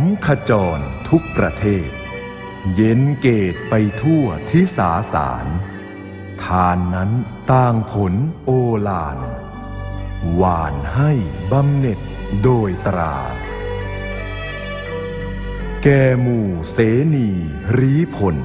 มขจรทุกประเทศ เย็นเกตไปทั่วทิสาสารทานนั้นต่างผลโอลาน หวานให้บำเหน็จโดยตรา แกหมู่เสนีรีผล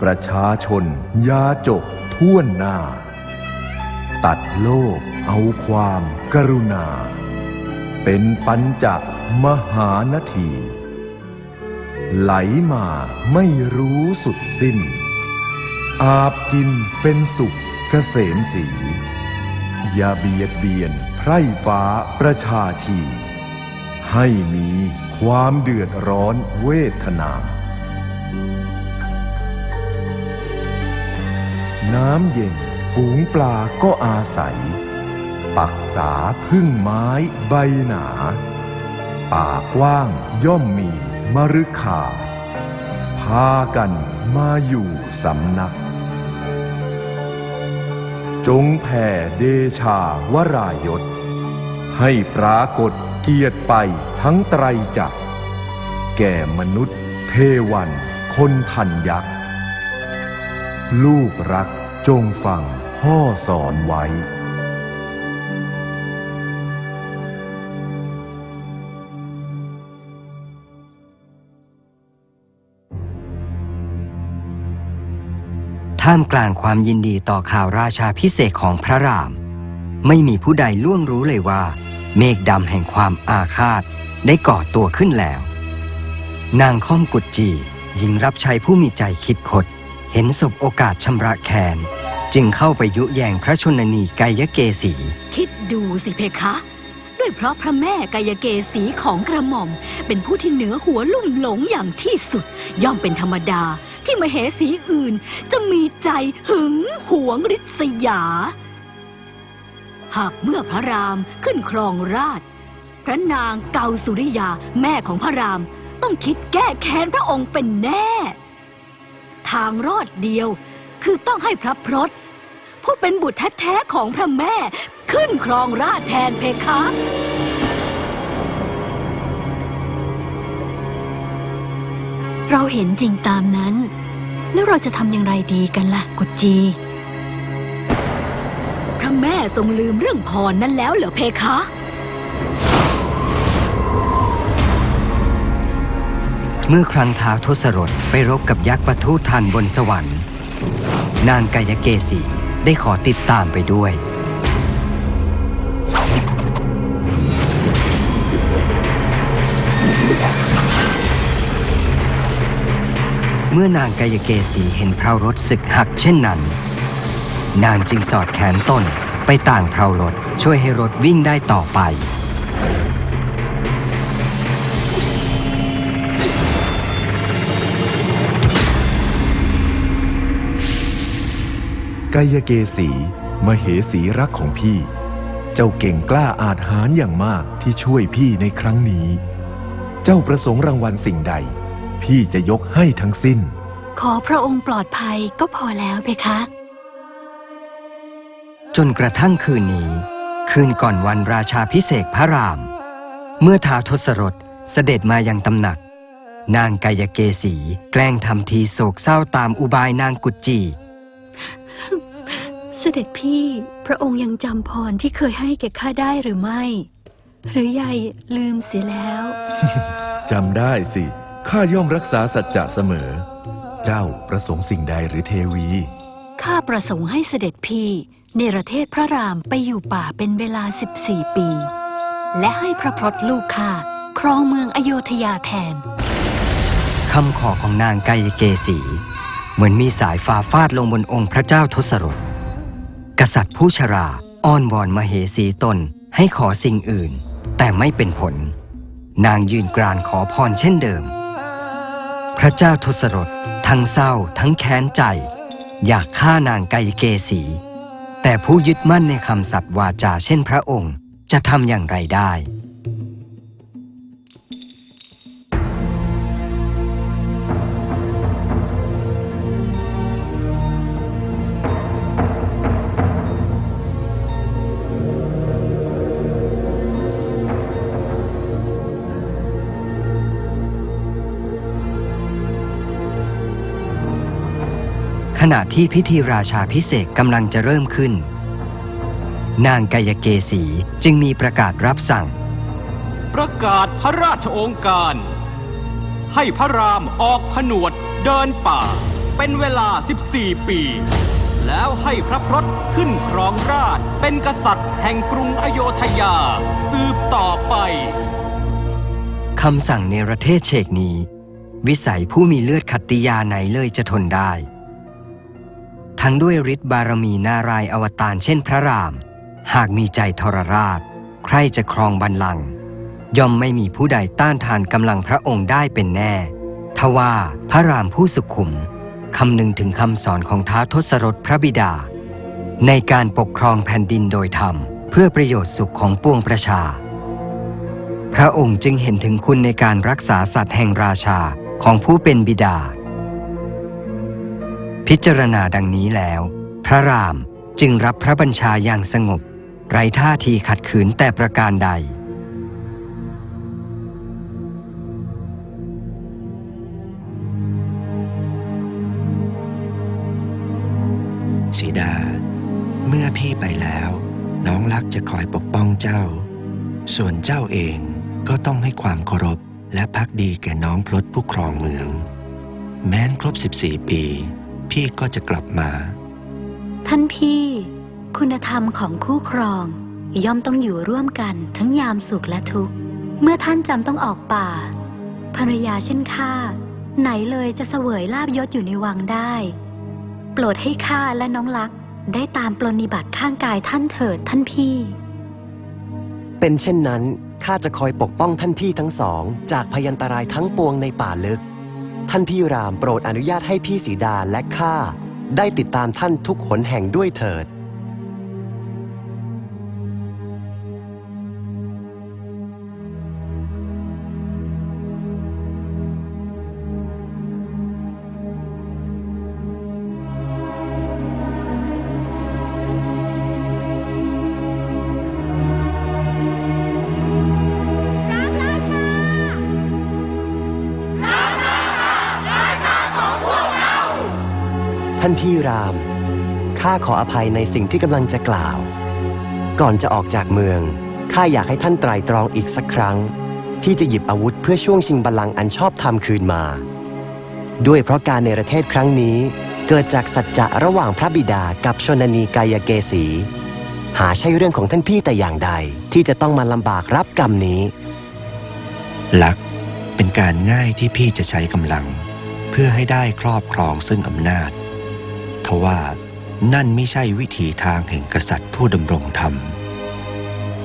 ประชาชนยาจกท่วนหน้า ตัดโลกเอาความกรุณา เป็นปัญจมหานาที ไหลมาไม่รู้สุดสิ้น อาบกินเป็นสุขเกษมสี อย่าเบียดเบียนไพร่ฟ้าประชาชี ให้มีความเดือดร้อนเวทนา น้ำเย็นฝูงปลาก็อาศัย ปักษาพึ่งไม้ใบหนา ป่ากว้างย่อมมีมรุคา พากันมาอยู่สำนัก จงแผ่เดชาวรายศ ให้ปรากฏเกียรติไปทั้งไตรจักร แก่มนุษย์เทวันคนทันยักษ์ ลูกรักจงฟังพ่อสอนไว้ ท่ามกลางความยินดีต่อข่าวราชาพิเศษของพระราม ไม่มีผู้ใดล่วงรู้เลยว่า เมฆดำแห่งความอาฆาตได้ก่อตัวขึ้นแล้ว นางค่อมกุดจีหญิงรับใช้ผู้มีใจคิดคด เห็นศพโอกาสชำระแค้นจึงเข้าไปยุแยงพระชนนีไกยเกษี คิดดูสิเพคะ ด้วยเพราะพระแม่กายเกษีของกระหม่อม เป็นผู้ที่เหนือหัวลุ่มหลงอย่างที่สุด ย่อมเป็นธรรมดา ที่มเหสีอื่น จะมีใจหึงหวงริษยา หากเมื่อพระรามขึ้นครองราช พระนางเกาสุริยาแม่ของพระรามต้องคิดแก้แค้นพระองค์เป็นแน่ ทางรอดเดียวคือต้องให้พระพรตผู้เป็นบุตรแท้ๆของพระแม่ขึ้นครองราชแทนเพคะ เราเห็นจริงตามนั้น แล้วเราจะทำอย่างไรดีกันล่ะ กุจจี พระแม่ทรงลืมเรื่องพรนั้นแล้วเหรอเพคะ เมื่อครั้งท้าวทศรถไปรบกับยักษ์ปทูทันบนสวรรค์ นางกายเกษีได้ขอติดตามไปด้วย เมื่อนางกายเกษีเห็นเพรารถศึกหักเช่นนั้น นางจึงสอดแขนตนไปต่างเพรารถช่วยให้รถวิ่งได้ต่อไป กายเกษีมเหสีรักของพี่ เจ้าเก่งกล้าอาจหารอย่างมากที่ช่วยพี่ในครั้งนี้ เจ้าประสงค์รางวัลสิ่งใด พี่จะยกให้ทั้งสิ้น ขอพระองค์ปลอดภัยก็พอแล้วเพคะ จนกระทั่งคืนนี้ คืนก่อนวันราชาพิเศษกพระราม เมื่อท้าวทศรถเสด็จมายังตำหนัก นางกายเกษีแกล้งทำทีโศกเศร้าตามอุบายนางกุจจี เสด็จพี่พระองค์ยังจำพรที่เคยให้แก่ข้าได้หรือไม่ หรือใหญ่ลืมเสียแล้ว จำได้สิ ข้าย่อมรักษาสัจจะเสมอ เจ้าประสงค์สิ่งใดหรือเทวี ข้าประสงค์ให้เสด็จพี่เนรเทศพระรามไปอยู่ป่าเป็นเวลา 14 ปี และให้พระพรตลูกข้าครองเมืองอโยธยาแทน คำขอของนางกายเกษีเหมือนมีสายฟ้าฟาดลงบนองค์พระเจ้าทศรถกษัตริย์ผู้ชราอ้อนวอนมเหสีตนให้ขอสิ่งอื่น แต่ไม่เป็นผล นางยืนกรานขอพรเช่นเดิม พระเจ้าทศรถทั้งเศร้าทั้งแค้นใจ อยากฆ่านางไกเกสี แต่ผู้ยึดมั่นในคำสัตย์วาจาเช่นพระองค์จะทำอย่างไรได้ ขณะที่พิธีราชาพิเศษกกำลังจะเริ่มขึ้น นางกายเกษีจึงมีประกาศรับสั่ง ประกาศพระราชโองการ ให้พระรามออกผนวดเดินป่า เป็นเวลา 14 ปี แล้วให้พระพรตขึ้นครองราชย์เป็นกษัตริย์แห่งกรุงอโยธยา สืบต่อไปคำสั่งในประเทศเชกนี้ วิสัยผู้มีเลือดขัตติยาไหนเลยจะทนได้ ทั้งด้วยฤทธิ์บารมีนารายอวตารเช่นพระราม หากมีใจทรราช ใครจะครองบัลลังก์ย่อมไม่มีผู้ใดต้านทานกำลังพระองค์ได้เป็นแน่ ทว่าพระรามผู้สุขุมคำนึงถึงคำสอนของท้าวทศรถพระบิดา ในการปกครองแผ่นดินโดยธรรม เพื่อประโยชน์สุขของปวงประชา พระองค์จึงเห็นถึงคุณในการรักษาสัตว์แห่งราชาของผู้เป็นบิดา พิจารณาดังนี้แล้ว พระรามจึงรับพระบัญชาอย่างสงบ ไร้ท่าทีขัดขืนแต่ประการใด สีดา เมื่อพี่ไปแล้ว น้องรักจะคอยปกป้องเจ้า ส่วนเจ้าเองก็ต้องให้ความเคารพและพักดีแก่น้องพลดผู้ครองเมือง แม้นครบ 14 ปี พี่ก็จะกลับมา ท่านพี่ คุณธรรมของคู่ครอง ย่อมต้องอยู่ร่วมกันทั้งยามสุขและทุกข์ เมื่อท่านจำต้องออกป่า ภรรยาเช่นข้าไหนเลยจะเสวยลาบยศอยู่ในวังได้ โปรดให้ข้าและน้องลักษณ์ได้ตามปรนนิบัติข้างกายท่านเถิดท่านพี่ เป็นเช่นนั้นข้าจะคอยปกป้องท่านพี่ทั้งสอง จากพยันตรายทั้งปวงในป่าลึก ท่านพี่รามโปรดอนุญาตให้พี่สีดาและข้าได้ติดตามท่านทุกหนแห่งด้วยเถิด ท่านพี่ราม ข้าขออภัยในสิ่งที่กำลังจะกล่าว ก่อนจะออกจากเมือง ข้าอยากให้ท่านไตรตรองอีกสักครั้ง ที่จะหยิบอาวุธเพื่อช่วงชิงบัลลังก์อันชอบธรรมคืนมา ด้วยเพราะการในประเทศครั้งนี้ เกิดจากสัจจะระหว่างพระบิดากับชนนีกายเกษี หาใช่เรื่องของท่านพี่แต่อย่างใดที่จะต้องมาลำบากรับกรรมนี้ ลักเป็นการง่ายที่พี่จะใช้กำลัง เพื่อให้ได้ครอบครองซึ่งอำนาจ ทว่านั่นไม่ใช่วิถีทางแห่งกษัตริย์ผู้ดำรงธรรม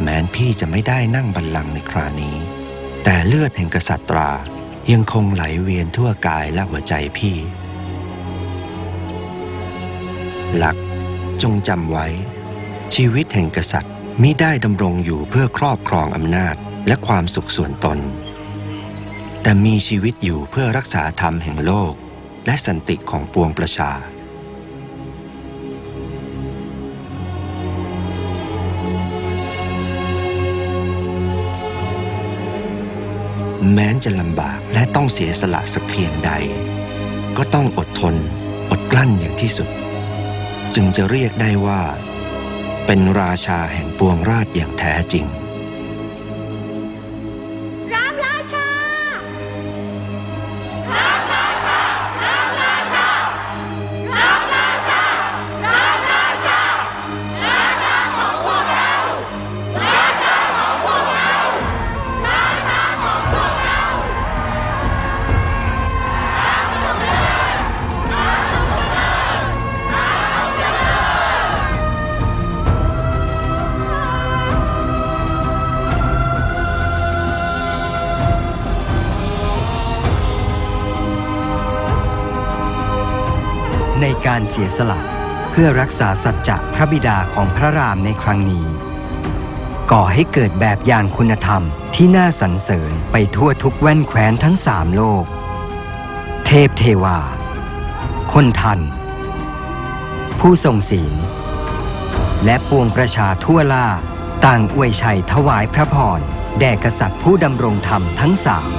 แม้นพี่จะไม่ได้นั่งบัลลังก์ในครานี้ แต่เลือดแห่งกษัตรายังคงไหลเวียนทั่วกายและหัวใจพี่ หลักจงจำไว้ ชีวิตแห่งกษัตริย์มิได้ดำรงอยู่เพื่อครอบครองอำนาจและความสุขส่วนตน แต่มีชีวิตอยู่เพื่อรักษาธรรมแห่งโลก และสันติของปวงประชา แม้นจะลำบากและต้องเสียสละสักเพียงใด ก็ต้องอดทนอดกลั้นอย่างที่สุด จึงจะเรียกได้ว่า เป็นราชาแห่งปวงราชอย่างแท้จริง การเสียสละ เพื่อรักษาสัจจะพระบิดาของพระรามในครั้งนี้ ก่อให้เกิดแบบอย่างคุณธรรมที่น่าสรรเสริญไปทั่วทุกแว่นแคว้นทั้งสามโลก เทพเทวา คนทัน ผู้ทรงศีล และปวงประชาทั่วล่าต่างอวยชัยถวายพระพร แด่กษัตริย์ผู้ดำรงธรรมทั้งสาม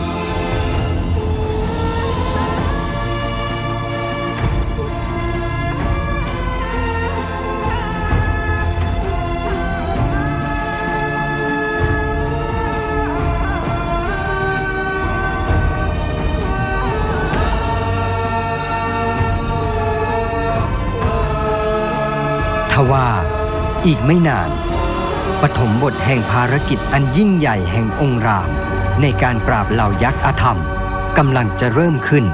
อีกไม่นาน ปฐมบทแห่งภารกิจอันยิ่งใหญ่แห่งองค์ราม ในการปราบเหล่ายักษ์อาธรรมกำลังจะเริ่มขึ้น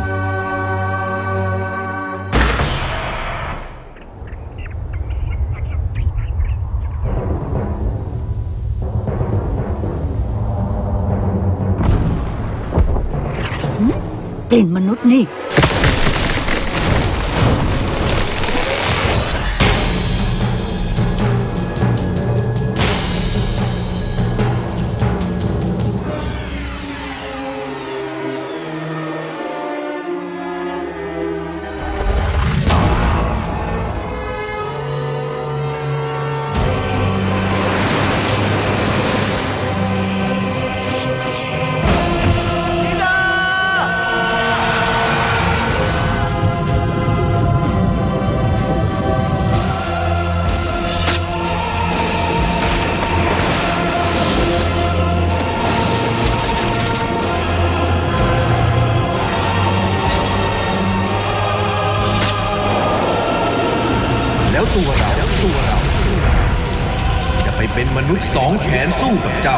กลิ่นมนุษย์นี่ เป็นมนุษย์สองแขนสู้กับเจ้า